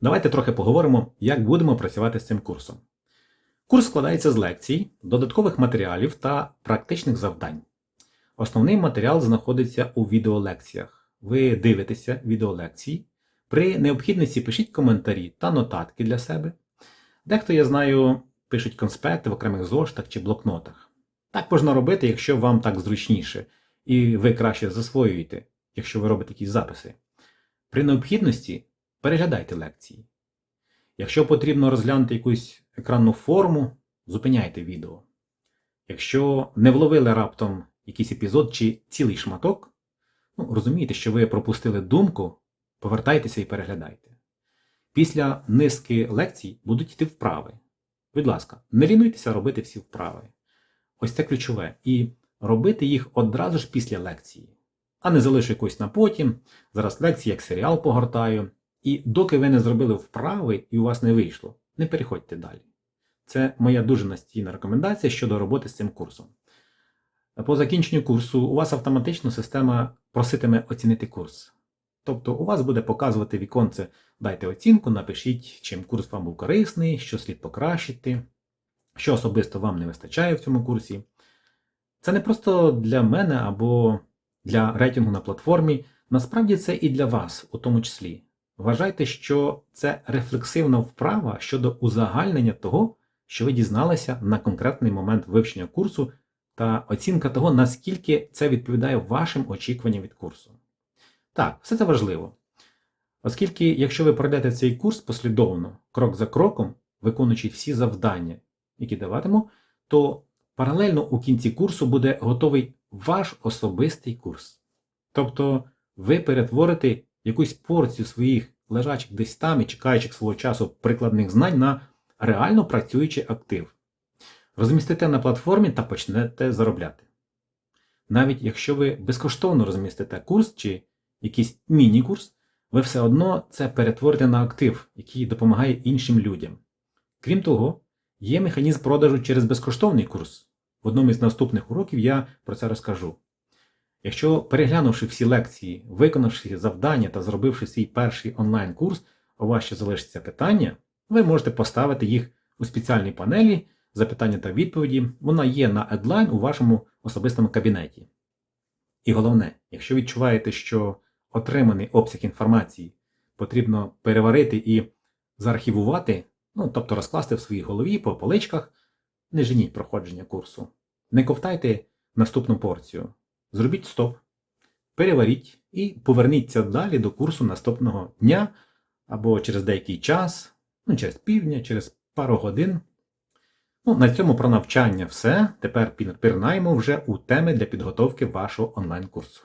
Давайте трохи поговоримо, як будемо працювати з цим курсом. Курс складається з лекцій, додаткових матеріалів та практичних завдань. Основний матеріал знаходиться у відеолекціях. Ви дивитеся відеолекції. При необхідності пишіть коментарі та нотатки для себе. Дехто, я знаю, пишуть конспекти в окремих зоштах чи блокнотах. Так можна робити, якщо вам так зручніше, і ви краще засвоюєте, якщо ви робите якісь записи. При необхідності переглядайте лекції. Якщо потрібно розглянути якусь екранну форму, зупиняйте відео. Якщо не вловили раптом якийсь епізод чи цілий шматок, ну, розумієте, що ви пропустили думку, повертайтеся і переглядайте. Після низки лекцій будуть йти вправи. Будь ласка, не лінуйтеся робити всі вправи. Ось це ключове. І робити їх одразу ж після лекції. А не залишу якось на потім. Зараз лекції як серіал погортаю. І доки ви не зробили вправи і у вас не вийшло, не переходьте далі. Це моя дуже настійна рекомендація щодо роботи з цим курсом. По закінченню курсу у вас автоматично система проситиме оцінити курс. Тобто у вас буде показувати віконце дайте оцінку, напишіть, чим курс вам був корисний, що слід покращити, що особисто вам не вистачає в цьому курсі. Це не просто для мене або для рейтингу на платформі, насправді це і для вас, у тому числі. Вважайте, що це рефлексивна вправа щодо узагальнення того, що ви дізналися на конкретний момент вивчення курсу, та оцінка того, наскільки це відповідає вашим очікуванням від курсу. Так, все це важливо. Оскільки, якщо ви пройдете цей курс послідовно, крок за кроком, виконуючи всі завдання, які даватиму, то паралельно у кінці курсу буде готовий ваш особистий курс. Тобто ви перетворите якусь порцію своїх лежачих десь там і чекаючих свого часу прикладних знань на реально працюючий актив. Розмістите на платформі та почнете заробляти. Навіть якщо ви безкоштовно розмістите курс чи якийсь міні-курс, ви все одно це перетворите на актив, який допомагає іншим людям. Крім того, є механізм продажу через безкоштовний курс. В одному із наступних уроків я про це розкажу. Якщо, переглянувши всі лекції, виконавши завдання та зробивши свій перший онлайн-курс, у вас ще залишиться питання, ви можете поставити їх у спеціальній панелі запитання та відповіді. Вона є на Adline у вашому особистому кабінеті. І головне, якщо відчуваєте, що отриманий обсяг інформації потрібно переварити і заархівувати, ну, тобто розкласти в своїй голові по поличках, не женіть проходження курсу. Не ковтайте наступну порцію. Зробіть стоп, переваріть і поверніться далі до курсу наступного дня або через деякий час, ну, через півдня, через пару годин. Ну, на цьому про навчання все. Тепер пірнаємо вже у теми для підготовки вашого онлайн-курсу.